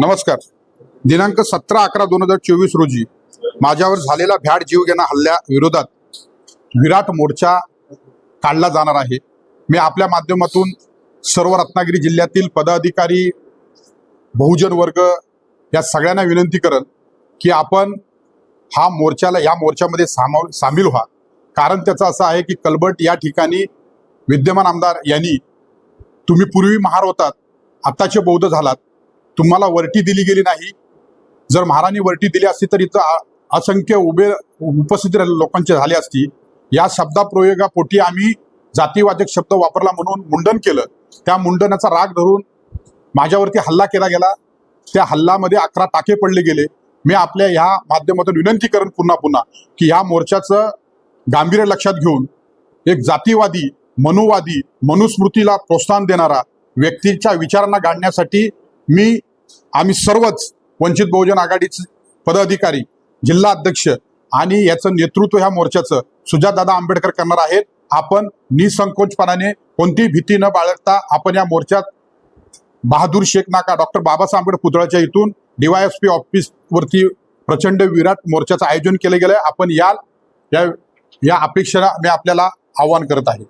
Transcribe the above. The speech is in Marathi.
नमस्कार. दिनांक सतरा अकरा दोन हजार चोवीस रोजी माझ्यावर झालेला भ्याड जीवघेणा हल्ल्या विरोधात विराट मोर्चा काढला जाणार आहे. मी आपल्या माध्यमातून सर्व रत्नागिरी जिल्ह्यातील पदाधिकारी बहुजन वर्ग या सगळ्यांना विनंती करेन की आपण हा मोर्चाला या मोर्चामध्ये सामाव सामील व्हा. कारण त्याचं असं आहे की कलबट या ठिकाणी विद्यमान आमदार यांनी तुम्ही पूर्वी महार होतात आत्ताचे बौद्ध झालात. तुम्हाला वरटी दिली गेली नाही. जर महाराणी वरटी दिली असती तर इथं असंख्य उभे उपस्थित लोकांचे झाले असती. या शब्दाप्रयोगापोटी आम्ही जातीवाचक शब्द वापरला म्हणून मुंडन केलं. त्या मुंडनाचा राग धरून माझ्यावरती हल्ला केला गेला. त्या हल्ल्यामध्ये अकरा टाके पडले गेले. मी आपल्या ह्या माध्यमातून विनंती करेन पुन्हा पुन्हा की ह्या मोर्चाचं गांभीर्य लक्षात घेऊन एक जातीवादी मनुवादी मनुस्मृतीला प्रोत्साहन देणारा व्यक्तीच्या विचारांना गाडण्यासाठी मी आम्ही सर्वच वंचित बहुजन आघाडीचे पदाधिकारी जिल्हा अध्यक्ष आणि याचं नेतृत्व ह्या मोर्चाचं सुजातदादा आंबेडकर करणार आहेत. आपण निसंकोचपणाने कोणतीही भीती न बाळगता आपण या मोर्चात बहादूर शेख नाका डॉक्टर बाबासाहेब आंबेडकर पुतळ्याच्या इथून डीवायएसपी ऑफिस वरती प्रचंड विराट मोर्चाचं आयोजन केलं गेलं आपण याल या या अपेक्षेला मी आपल्याला आवाहन करत आहे.